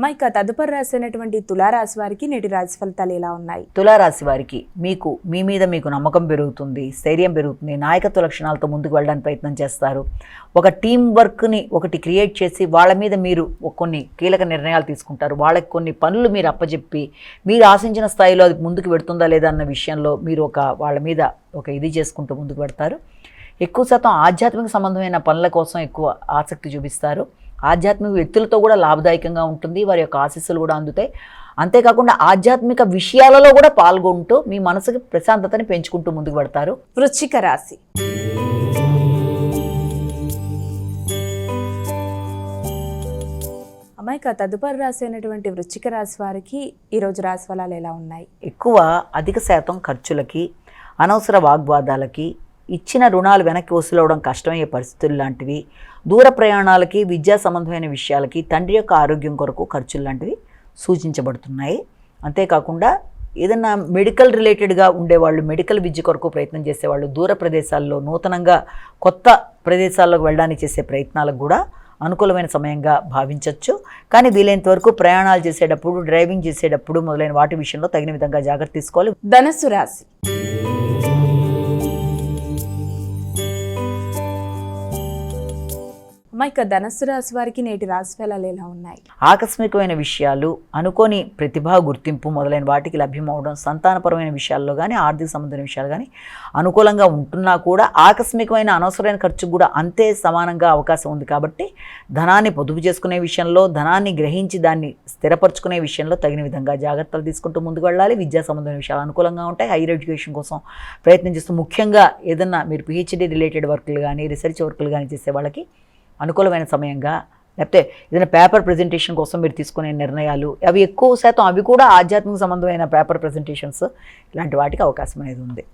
అమ్మ ఇక తదుపరి రాసినటువంటి తులారాశి వారికి నేటి రాశి ఫలితాలు ఎలా ఉన్నాయి? తులారాశి వారికి మీకు మీ మీద మీకు నమ్మకం పెరుగుతుంది స్థైర్యం పెరుగుతుంది నాయకత్వ లక్షణాలతో ముందుకు వెళ్ళడానికి ప్రయత్నం చేస్తారు. ఒక టీం వర్క్ని ఒకటి క్రియేట్ చేసి వాళ్ళ మీద మీరు కొన్ని కీలక నిర్ణయాలు తీసుకుంటారు. వాళ్ళకి కొన్ని పనులు మీరు అప్పజెప్పి మీరు ఆశించిన స్థాయిలో అది ముందుకు పెడుతుందా లేదా అన్న విషయంలో మీరు ఒక వాళ్ళ మీద ఒక ఇది చేసుకుంటూ ముందుకు పెడతారు. ఎక్కువ శాతం ఆధ్యాత్మిక సంబంధమైన పనుల కోసం ఎక్కువ ఆసక్తి చూపిస్తారు. ఆధ్యాత్మిక వ్యక్తులతో కూడా లాభదాయకంగా ఉంటుంది వారి యొక్క ఆశీస్సులు కూడా అందుతాయి. అంతేకాకుండా ఆధ్యాత్మిక విషయాలలో కూడా పాల్గొంటూ మీ మనసుకి ప్రశాంతతని పెంచుకుంటూ ముందుకు పెడతారు. వృశ్చిక రాశి. అమ్మ ఇక తదుపరి రాశి అయినటువంటి వృశ్చిక రాశి వారికి ఈరోజు రాశి ఫలాలు ఎలా ఉన్నాయి? ఎక్కువ అధిక శాతం ఖర్చులకి అనవసర వాగ్వాదాలకి ఇచ్చిన రుణాలు వెనక్కి వసూలవడం కష్టమయ్యే పరిస్థితులు లాంటివి దూర ప్రయాణాలకి విద్యా సంబంధమైన విషయాలకి తండ్రి యొక్క ఆరోగ్యం కొరకు ఖర్చులు లాంటివి సూచించబడుతున్నాయి. అంతేకాకుండా ఏదన్నా మెడికల్ రిలేటెడ్గా ఉండేవాళ్ళు మెడికల్ విద్య కొరకు ప్రయత్నం చేసేవాళ్ళు దూర ప్రదేశాల్లో నూతనంగా కొత్త ప్రదేశాల్లోకి వెళ్ళడానికి చేసే ప్రయత్నాలకు కూడా అనుకూలమైన సమయంగా భావించవచ్చు కానీ వీలైనంత వరకు ప్రయాణాలు చేసేటప్పుడు డ్రైవింగ్ చేసేటప్పుడు మొదలైన వాటి విషయంలో తగిన విధంగా జాగ్రత్త తీసుకోవాలి. ధనస్సు రాశి. అమ్మ ఇక ధనస్సు రాశి వారికి నేటి రాశి ఫలాలు ఎలా ఉన్నాయి? ఆకస్మికమైన విషయాలు అనుకోని ప్రతిభా గుర్తింపు మొదలైన వాటికి లభ్యమవడం సంతానపరమైన విషయాల్లో కానీ ఆర్థిక సంబంధమైన విషయాలు కానీ అనుకూలంగా ఉంటున్నా కూడా ఆకస్మికమైన అనవసరమైన ఖర్చు కూడా అంతే సమానంగా అవకాశం ఉంది కాబట్టి ధనాన్ని పొదుపు చేసుకునే విషయంలో ధనాన్ని గ్రహించి దాన్ని స్థిరపరచుకునే విషయంలో తగిన విధంగా జాగ్రత్తలు తీసుకుంటూ ముందుకు వెళ్ళాలి. విద్యా సంబంధమైన విషయాలు అనుకూలంగా ఉంటాయి. హైయర్ ఎడ్యుకేషన్ కోసం ప్రయత్నం చేస్తూ ముఖ్యంగా ఏదన్నా మీరు పిహెచ్డీ రిలేటెడ్ వర్కులు కానీ రీసెర్చ్ వర్కులు కానీ చేసే వాళ్ళకి అనుకూలమైన సమయంగా లేకపోతే ఏదైనా పేపర్ ప్రజెంటేషన్ కోసం మీరు తీసుకునే నిర్ణయాలు అవి ఎక్కువ శాతం అవి కూడా ఆధ్యాత్మిక సంబంధమైన పేపర్ ప్రజెంటేషన్స్ ఇలాంటి వాటికి అవకాశం అనేది ఉంది.